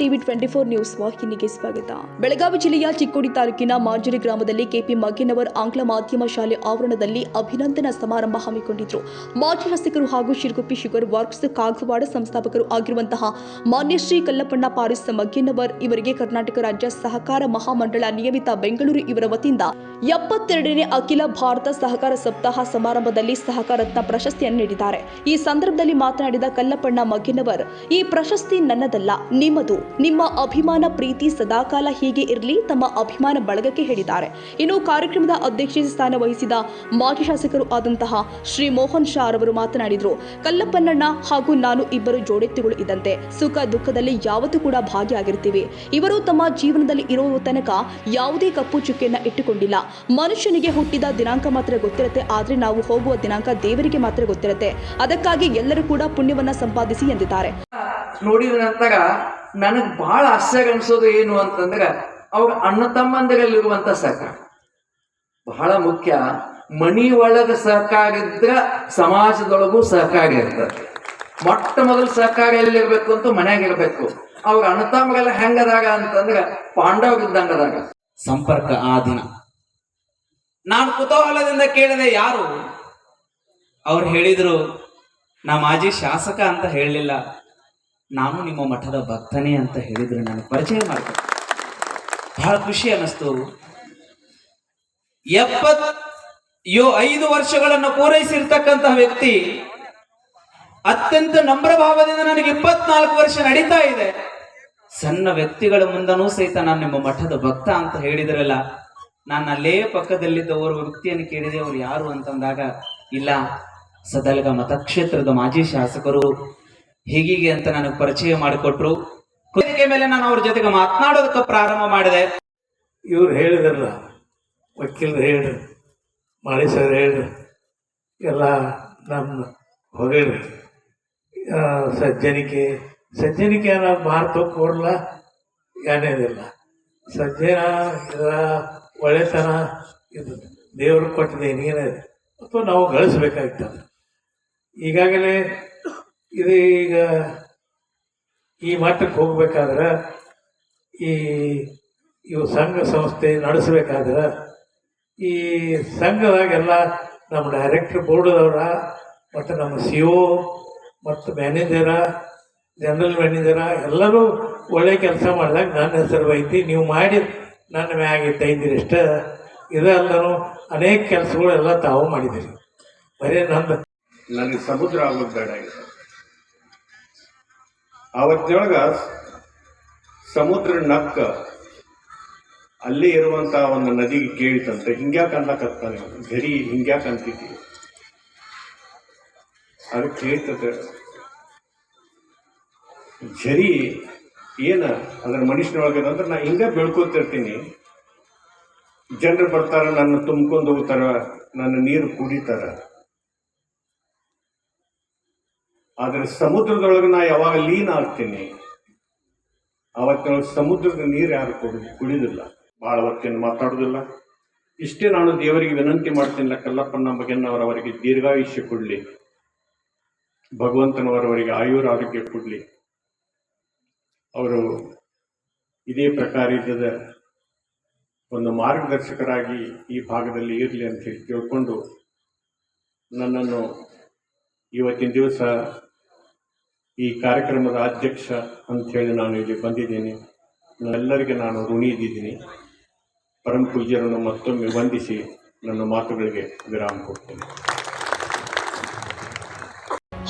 TV twenty four news ವಾಹಿನಿಗೆ ಸ್ವಾಗತ. ಬೆಳಗಾವಿ ಜಿಲ್ಲೆಯ ಚಿಕ್ಕೋಡಿ ತಾಲೂಕಿನ ಮಾಂಜರಿ ಗ್ರಾಮದಲ್ಲಿ ಕೆಪಿ ಮಗ್ಗಿನವರ್ ಆಂಗ್ಲ ಮಾಧ್ಯಮ ಶಾಲೆ ಆವರಣದಲ್ಲಿ ಅಭಿನಂದನಾ ಸಮಾರಂಭ ಹಮ್ಮಿಕೊಂಡಿದ್ರು. ಮಾಜಿ ಹಸಿಕರು ಹಾಗೂ ಶಿರಗುಪ್ಪಿ ಶುಗರ್ ವರ್ಕ್ಸ್ ಕಾಗವಾಡ ಸಂಸ್ಥಾಪಕರು ಆಗಿರುವಂತಹ ಮಾನ್ಯ ಶ್ರೀ ಕಲ್ಲಪ್ಪಣ್ಣ ಪಾರಿಸ್ ಮಗ್ಗಿನವರ್ ಇವರಿಗೆ ಕರ್ನಾಟಕ ರಾಜ್ಯ ಸಹಕಾರ ಮಹಾಮಂಡಳ ನಿಯಮಿತ ಬೆಂಗಳೂರು ಇವರ ವತಿಯಿಂದ ಎಪ್ಪತ್ತೆರಡನೇ ಅಖಿಲ ಭಾರತ ಸಹಕಾರ ಸಪ್ತಾಹ ಸಮಾರಂಭದಲ್ಲಿ ಸಹಕಾರ ರತ್ನ ಪ್ರಶಸ್ತಿಯನ್ನು ನೀಡಿದ್ದಾರೆ. ಈ ಸಂದರ್ಭದಲ್ಲಿ ಮಾತನಾಡಿದ ಕಲ್ಲಪ್ಪಣ್ಣ ಮಗ್ಗಿನವರ್, ಈ ಪ್ರಶಸ್ತಿ ನನ್ನದಲ್ಲ, ನಿಮ್ಮದು. ನಿಮ್ಮ ಅಭಿಮಾನ ಪ್ರೀತಿ ಸದಾಕಾಲ ಹೀಗೆ ಇರಲಿ ತಮ್ಮ ಅಭಿಮಾನ ಬಳಗಕ್ಕೆ ಹೇಳಿದ್ದಾರೆ. ಇನ್ನು ಕಾರ್ಯಕ್ರಮದ ಅಧ್ಯಕ್ಷ ಸ್ಥಾನ ವಹಿಸಿದ ಮಾಜಿ ಶಾಸಕರು ಆದಂತಹ ಶ್ರೀ ಮೋಹನ್ ಶಾ ಅವರು ಮಾತನಾಡಿದರು. ಕಲ್ಲಪ್ಪನಣ್ಣ ಹಾಗೂ ನಾನು ಇಬ್ಬರು ಜೋಡೆತ್ತುಗಳು ಇದ್ದಂತೆ ಸುಖ ದುಃಖದಲ್ಲಿ ಯಾವತ್ತೂ ಕೂಡ ಭಾಗಿಯಾಗಿರ್ತೀವಿ. ಇವರು ತಮ್ಮ ಜೀವನದಲ್ಲಿ ಇರುವ ತನಕ ಯಾವುದೇ ಕಪ್ಪು ಚುಕ್ಕೆಯನ್ನ ಇಟ್ಟುಕೊಂಡಿಲ್ಲ. ಮನುಷ್ಯನಿಗೆ ಹುಟ್ಟಿದ ದಿನಾಂಕ ಮಾತ್ರ ಗೊತ್ತಿರುತ್ತೆ, ಆದ್ರೆ ನಾವು ಹೋಗುವ ದಿನಾಂಕ ದೇವರಿಗೆ ಮಾತ್ರ ಗೊತ್ತಿರುತ್ತೆ. ಅದಕ್ಕಾಗಿ ಎಲ್ಲರೂ ಕೂಡ ಪುಣ್ಯವನ್ನ ಸಂಪಾದಿಸಿ ಎಂದಿದ್ದಾರೆ. ನೋಡಿದ ನಂತರ ನನಗೆ ಬಹಳ ಆಶ್ಚರ್ಯ ಅನ್ಸೋದು ಏನು ಅಂತಂದ್ರೆ ಅವ್ರ ಅಣ್ಣ ತಮ್ಮಂದಿರಲ್ಲಿರುವಂತ ಸಹಕಾರ ಬಹಳ ಮುಖ್ಯ ಮನಿ ಒಳಗ ಸಹಕಾರ ಇದ್ರ ಸಮಾಜದೊಳಗೂ ಸಹಕಾರ ಇರ್ತದೆ. ಮೊಟ್ಟ ಮೊದಲು ಸಹಕಾರ ಎಲ್ಲಿರ್ಬೇಕು ಅಂತ ಮನ್ಯಾಗ ಇರ್ಬೇಕು. ಅವ್ರ ಅಣ್ಣ ತಮ್ಮಗೆಲ್ಲ ಹೆಂಗದಾಗ ಅಂತಂದ್ರೆ ಪಾಂಡವ್ರ ಇದ್ದಂಗದಾಗ. ಸಂಪರ್ಕ ಆ ದಿನ. ನಾನು ಕುತೂಹಲದಿಂದ ಕೇಳಿದೆ ಯಾರು? ಅವ್ರು ಹೇಳಿದ್ರು ನಾ ಮಾಜಿ ಶಾಸಕ ಅಂತ ಹೇಳಲಿಲ್ಲ. ನಾನು ನಿಮ್ಮ ಮಠದ ಭಕ್ತನೇ ಅಂತ ಹೇಳಿದ್ರೆ ನಾನು ಪರಿಚಯ ಮಾಡ್ತೇನೆ ಬಹಳ ಖುಷಿ ಅನ್ನಿಸ್ತು. ಎಪ್ಪತ್, ಯೋ, ಐದು ವರ್ಷಗಳನ್ನು ಪೂರೈಸಿರ್ತಕ್ಕಂತಹ ವ್ಯಕ್ತಿ ಅತ್ಯಂತ ನಮ್ರ ಭಾವದಿಂದ ನನಗೆ ಇಪ್ಪತ್ನಾಲ್ಕು ವರ್ಷ ನಡೀತಾ ಇದೆ. ಸಣ್ಣ ವ್ಯಕ್ತಿಗಳ ಮುಂದನೂ ಸಹಿತ ನಾನು ನಿಮ್ಮ ಮಠದ ಭಕ್ತ ಅಂತ ಹೇಳಿದ್ರಲ್ಲ, ನಾನು ಅಲ್ಲೇ ಪಕ್ಕದಲ್ಲಿದ್ದ ಓರ್ವ ವ್ಯಕ್ತಿಯನ್ನು ಕೇಳಿದೆ, ಅವ್ರು ಯಾರು ಅಂತಂದಾಗ, ಇಲ್ಲ, ಸದಲ್ಗ ಮತಕ್ಷೇತ್ರದ ಮಾಜಿ ಶಾಸಕರು ಹೀಗೀಗೆ ಅಂತ ನನಗೆ ಪರಿಚಯ ಮಾಡಿಕೊಟ್ರು. ಮೇಲೆ ನಾನು ಅವ್ರ ಜೊತೆಗೆ ಮಾತನಾಡೋದಕ್ಕೆ ಪ್ರಾರಂಭ ಮಾಡಿದೆ. ಇವ್ರು ಹೇಳಿದ್ರಲ್ಲ ವಕೀಲರು ಹೇಳ್ರಿ ಮಾಡಿ ಸರ್ ಹೇಳ್ರಿ, ಎಲ್ಲ ನಮ್ಮ ಹೊಗಳ್ರಿ. ಸಜ್ಜನಿಕೆ ಸಜ್ಜನಿಕೆ ಅನ್ನೋ ಮಾತು ಕೊಡಲ್ಲ ಏನೇನಿಲ್ಲ. ಸಜ್ಜನ ಇದ ಒಳ್ಳೆತನ ಇದು, ದೇವರು ಕೊಟ್ಟಿದೆ ಏನಿದೆ ಅಥವಾ ನಾವು ಗಳಿಸ್ಬೇಕಾಗ್ತದೆ ಈಗಾಗಲೇ ಇದು ಈಗ ಈ ಮಟ್ಟಕ್ಕೆ ಹೋಗ್ಬೇಕಾದ್ರೆ ಈ, ಇವು ಸಂಘ ಸಂಸ್ಥೆ ನಡೆಸಬೇಕಾದ್ರೆ ಈ ಸಂಘದಾಗೆಲ್ಲ ನಮ್ಮ ಡೈರೆಕ್ಟ್ರ್ ಬೋರ್ಡದವರ ಮತ್ತು ನಮ್ಮ ಸಿ ಒ ಮತ್ತು ಮ್ಯಾನೇಜರ ಜನರಲ್ ಮ್ಯಾನೇಜರ ಎಲ್ಲರೂ ಒಳ್ಳೆ ಕೆಲಸ ಮಾಡಿದಾಗ ನನ್ನ ಹೆಸರು ಐತಿ ನೀವು ಮಾಡಿ ನನ್ನ ಮ್ಯಾಗ ಇದ್ದೈದಿರಿ ಇಷ್ಟ ಇದೆಲ್ಲರೂ ಅನೇಕ ಕೆಲಸಗಳೆಲ್ಲ ತಾವು ಮಾಡಿದ್ದೀರಿ. ಬರೀ ನಂದು ನನಗೆ ಸಮುದ್ರ ಆಗೋದು ಬೇಡ ಆವತ್ತಿನೊಳಗ ಸಮುದ್ರ ನಕ್ಕ ಅಲ್ಲಿ ಇರುವಂತ ಒಂದು ನದಿಗೆ ಕೇಳಿತಂತೆ. ಹಿಂಗ್ಯಾಕ ಅನ್ಲಕತ್ತಾನೆ? ಗರಿ ಹಿಂಗ್ಯಾಕ ಅಂತಿದ್ದಿ? ಅದು ಕೇಳ್ತದೆ ಝರಿ ಏನ ಅದರ ಮನುಷ್ಯನೊಳಗೆ ಅಂದ್ರೆ ನಾ ಹಿಂಗೆ ಬೆಳ್ಕೊತಿರ್ತೀನಿ. ಜನರು ಬರ್ತಾರ, ನನ್ನ ತುಂಬ್ಕೊಂಡು ಹೋಗ್ತಾರ, ನನ್ನ ನೀರು ಕುಡಿತಾರ. ಆದರೆ ಸಮುದ್ರದೊಳಗೆ ನಾ ಯಾವಾಗ ಲೀನ್ ಆಗ್ತೀನಿ? ಅವತ್ತಿನೊಳಗೆ ಸಮುದ್ರದ ನೀರು ಯಾರು ಕುಡಿ, ಕುಡಿದಿಲ್ಲ. ಭಾಳ ಹೊತ್ತೇನು ಮಾತಾಡೋದಿಲ್ಲ. ಇಷ್ಟೇ ನಾನು ದೇವರಿಗೆ ವಿನಂತಿ ಮಾಡ್ತೀನಿ ಕಲ್ಲಪ್ಪನ ಬಗೆನ್ನವರವರಿಗೆ ದೀರ್ಘಾಯುಷ್ಯ ಕೊಡಲಿ. ಭಗವಂತನವರವರಿಗೆ ಆಯುರ ಆರೋಗ್ಯ ಕೊಡಲಿ. ಅವರು ಇದೇ ಪ್ರಕಾರ ಇದ್ದದ ಒಂದು ಮಾರ್ಗದರ್ಶಕರಾಗಿ ಈ ಭಾಗದಲ್ಲಿ ಇರಲಿ ಅಂತ ಹೇಳಿ ತಿಳ್ಕೊಂಡು ನನ್ನನ್ನು ಇವತ್ತಿನ ದಿವಸ ಈ ಕಾರ್ಯಕ್ರಮದ ಅಧ್ಯಕ್ಷ ಅಂತ ಹೇಳಿ ನಾನು ಇಲ್ಲಿ ಬಂದಿದ್ದೀನಿ. ಎಲ್ಲರಿಗೆ ನಾನು ಋಣಿ ಇದ್ದಿದ್ದೀನಿ. ಪರಮ ಪೂಜ್ಯರನ್ನು ಮತ್ತೊಮ್ಮೆ ವಂದಿಸಿ ನನ್ನ ಮಾತುಗಳಿಗೆ ವಿರಾಮ ಕೊಡ್ತೇನೆ.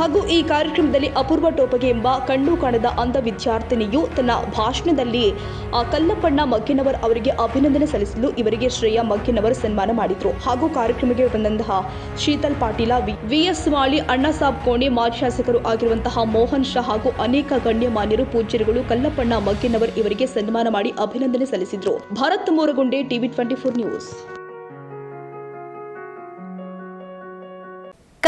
ಹಾಗೂ ಈ ಕಾರ್ಯಕ್ರಮದಲ್ಲಿ ಅಪೂರ್ವ ಟೋಪಗೆ ಎಂಬ ಕಣ್ಣು ಕಾಣದ ಅಂಧ ವಿದ್ಯಾರ್ಥಿನಿಯು ತನ್ನ ಭಾಷಣದಲ್ಲಿ ಕಲ್ಲಪ್ಪಣ್ಣ ಮಗ್ಗಿನವರ್ ಅವರಿಗೆ ಅಭಿನಂದನೆ ಸಲ್ಲಿಸಲು ಇವರಿಗೆ ಶ್ರೇಯಾ ಮಗ್ಗಿನವರ್ ಸನ್ಮಾನ ಮಾಡಿದರು. ಹಾಗೂ ಕಾರ್ಯಕ್ರಮಕ್ಕೆ ಬಂದಂತಹ ಶೀತಲ್ ಪಾಟೀಲ ವಿಎಸ್ ಮಾಳಿ ಅಣ್ಣಸಾಬ್ ಕೋಣೆ ಮಾಜಿ ಶಾಸಕರು ಆಗಿರುವಂತಹ ಮೋಹನ್ ಶಾ ಹಾಗೂ ಅನೇಕ ಗಣ್ಯಮಾನ್ಯರು, ಪೂಜ್ಯರುಗಳು ಕಲ್ಲಪ್ಪಣ್ಣ ಮಗ್ಗಿನವರ್ ಇವರಿಗೆ ಸನ್ಮಾನ ಮಾಡಿ ಅಭಿನಂದನೆ ಸಲ್ಲಿಸಿದರು. Bharat Muragunde, TV twenty four news.